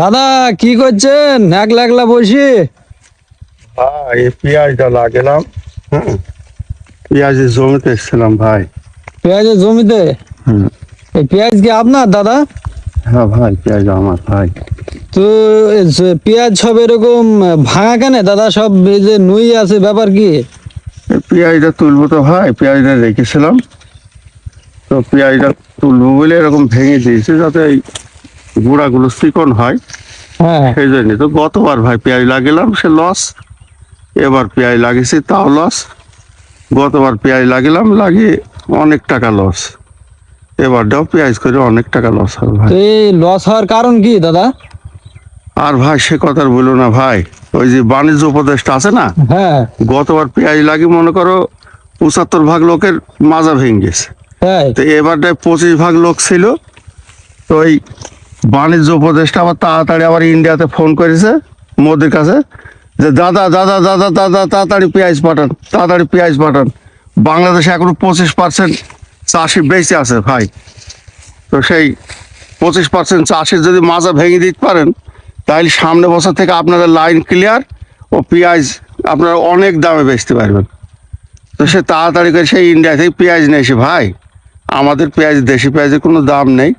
দাদা কি করছেন? একলা একলা বসি? ভাই পেঁয়াজটা লাগালাম পেঁয়াজের জমিতে এসেছিলাম ভাই। পেঁয়াজের জমিতে। এই পেঁয়াজ কি আপনার দাদা? হ্যাঁ ভাই পেঁয়াজ আমার ভাই। তো পেঁয়াজ সব এরকম ভাঙা কেন? দাদা সব এই যে নুই আছে ব্যাপার কি? পেঁয়াজটা তুলবো তো ভাই পেঁয়াজটা রেখেছিলাম। তো পেঁয়াজটা তুলবো বলে এরকম ভেঙে দিয়েছে যাতে গোড়াগুলো চিকন হয়। হ্যাঁ। সেই জন্য তো গতবার ভাই পেঁয়াজ লাগিলাম সে লস এবার পেঁয়াজ লাগিয়েছি তাও লস গতবার পেঁয়াজ লাগিলাম লাগিয়ে অনেক টাকা লস এবারটাও পেঁয়াজ করে অনেক টাকা লস হবে ভাই। এই লস হওয়ার কারণ কি দাদা? আর ভাই সে কথা আর বলো না ভাই। ওই যে বাণিজ্য উপদেষ্টা আছে না? হ্যাঁ। গতবার পেঁয়াজ লাগিয়ে মনে করো পঁচাত্তর ভাগ লোকের মাজা ভেঙে গেছে। তো এবারটায় পঁচিশ ভাগ লোক ছিল। তো ওই বাণিজ্য উপদেষ্টা আবার তাড়াতাড়ি আবার ইন্ডিয়াতে ফোন করেছে, মোদির কাছে, যে দাদা দাদা দাদা দাদা, তাড়াতাড়ি পেঁয়াজ পাঠান, তাড়াতাড়ি পেঁয়াজ পাঠান। বাংলাদেশে এখনও পঁচিশ পার্সেন্ট চাষি বেঁচে আছে ভাই। তো সেই পঁচিশ পার্সেন্ট চাষির যদি মাজা ভেঙে দিতে পারেন, তাহলে সামনে বছর থেকে আপনাদের লাইন ক্লিয়ার ও পেঁয়াজ আপনারা অনেক দামে বেচতে পারবেন। তো সে তাড়াতাড়ি করে সেই ইন্ডিয়া থেকে পেঁয়াজ নিয়ে এসে, ভাই, আমাদের পেঁয়াজ, দেশি পেঁয়াজের কোনো দাম নেই।